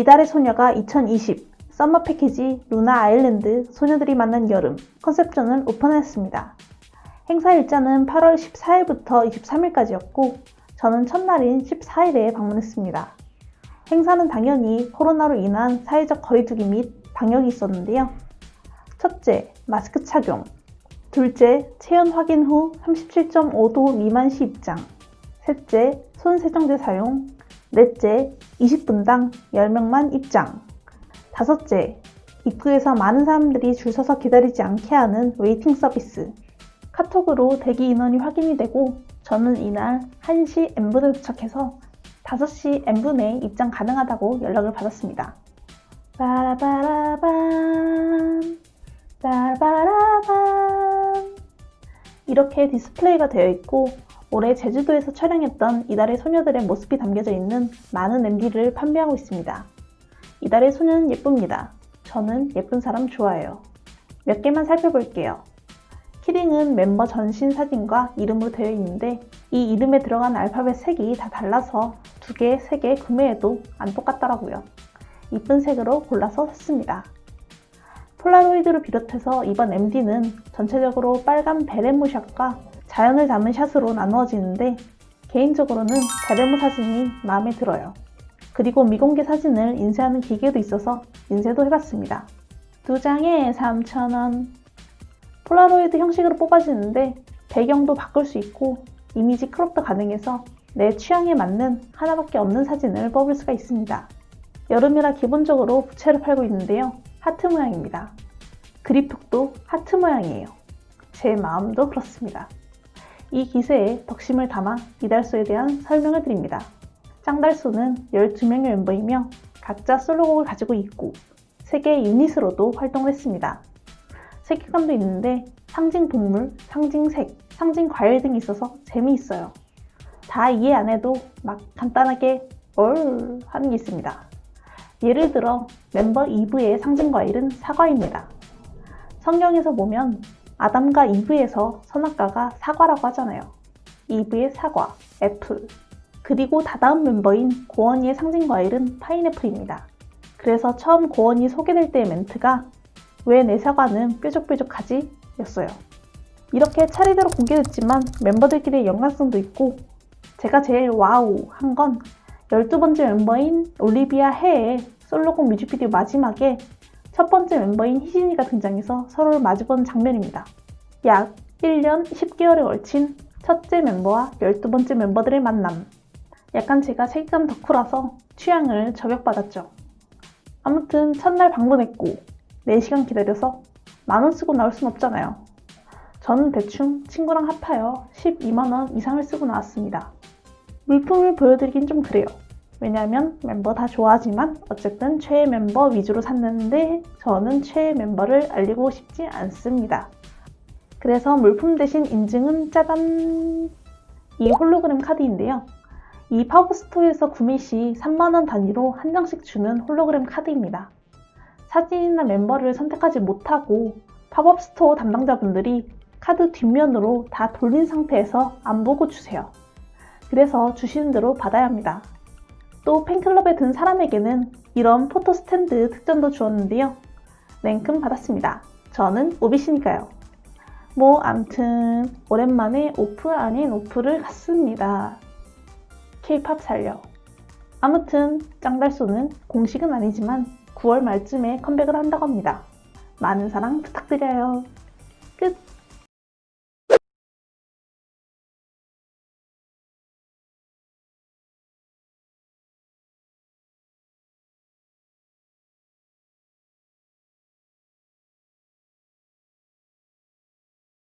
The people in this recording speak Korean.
이달의 소녀가 2020 썸머 패키지 루나 아일랜드 소녀들이 만난 여름 컨셉션을 오픈했습니다. 행사 일자는 8월 14일부터 23일까지였고 저는 첫날인 14일에 방문했습니다. 행사는 당연히 코로나로 인한 사회적 거리두기 및 방역이 있었는데요. 첫째, 마스크 착용. 둘째, 체온 확인 후 37.5도 미만 시 입장. 셋째, 손 세정제 사용. 넷째, 20분당 10명만 입장. 다섯째, 입구에서 많은 사람들이 줄 서서 기다리지 않게 하는 웨이팅 서비스. 카톡으로 대기 인원이 확인이 되고 저는 이날 1시 N분에 도착해서 5시 N분에 입장 가능하다고 연락을 받았습니다. 빠라바라밤 빠라바라밤 이렇게 디스플레이가 되어 있고 올해 제주도에서 촬영했던 이달의 소녀들의 모습이 담겨져 있는 많은 MD를 판매하고 있습니다. 이달의 소녀는 예쁩니다. 저는 예쁜 사람 좋아해요. 몇 개만 살펴볼게요. 키링은 멤버 전신 사진과 이름으로 되어 있는데 이 이름에 들어간 알파벳 색이 다 달라서 두 개, 세 개 구매해도 안 똑같더라고요. 이쁜 색으로 골라서 샀습니다. 폴라로이드를 비롯해서 이번 MD는 전체적으로 빨간 베레모 샷과 자연을 담은 샷으로 나누어지는데 개인적으로는 베레모 사진이 마음에 들어요. 그리고 미공개 사진을 인쇄하는 기계도 있어서 인쇄도 해봤습니다. 두 장에 3,000원. 폴라로이드 형식으로 뽑아지는데 배경도 바꿀 수 있고 이미지 크롭도 가능해서 내 취향에 맞는 하나밖에 없는 사진을 뽑을 수가 있습니다. 여름이라 기본적으로 부채를 팔고 있는데요. 하트 모양입니다. 그립톡도 하트 모양이에요. 제 마음도 그렇습니다. 이 기세에 덕심을 담아 이달소에 대한 설명을 드립니다. 짱달소는 12명의 멤버이며 각자 솔로곡을 가지고 있고 3개의 유닛으로도 활동을 했습니다. 세계관도 있는데 상징 동물, 상징 색, 상징 과일 등이 있어서 재미있어요. 다 이해 안 해도 막 간단하게 얼 하는 게 있습니다. 예를 들어 멤버 이브의 상징 과일은 사과입니다. 성경에서 보면 아담과 이브에서 선악과가 사과라고 하잖아요. 이브의 사과, 애플. 그리고 다다음 멤버인 고원이의 상징 과일은 파인애플입니다. 그래서 처음 고원이 소개될 때의 멘트가 왜 내 사과는 뾰족뾰족하지? 였어요. 이렇게 차례대로 공개됐지만 멤버들끼리의 연관성도 있고 제가 제일 와우 한 건 12번째 멤버인 올리비아 해의 솔로곡 뮤직비디오 마지막에 첫 번째 멤버인 희진이가 등장해서 서로를 마주본 장면입니다. 약 1년 10개월에 걸친 첫째 멤버와 12번째 멤버들의 만남. 약간 제가 색감 덕후라서 취향을 저격받았죠. 아무튼 첫날 방문했고 4시간 기다려서 만원 쓰고 나올 순 없잖아요. 저는 대충 친구랑 합하여 12만원 이상을 쓰고 나왔습니다. 물품을 보여드리긴 좀 그래요. 왜냐하면 멤버 다 좋아하지만 어쨌든 최애 멤버 위주로 샀는데 저는 최애 멤버를 알리고 싶지 않습니다. 그래서 물품 대신 인증은 짜잔! 이 홀로그램 카드인데요. 이 팝업 스토어에서 구매 시 3만원 단위로 한 장씩 주는 홀로그램 카드입니다. 사진이나 멤버를 선택하지 못하고 팝업 스토어 담당자분들이 카드 뒷면으로 다 돌린 상태에서 안 보고 주세요. 그래서 주시는 대로 받아야 합니다. 또 팬클럽에 든 사람에게는 이런 포토 스탠드 특전도 주었는데요. 냉큼 받았습니다. 저는 오비시니까요. 뭐 암튼 오랜만에 오프 아닌 오프를 갔습니다. 케이팝 살려. 아무튼 짱달소는 공식은 아니지만 9월 말쯤에 컴백을 한다고 합니다. 많은 사랑 부탁드려요. 끝!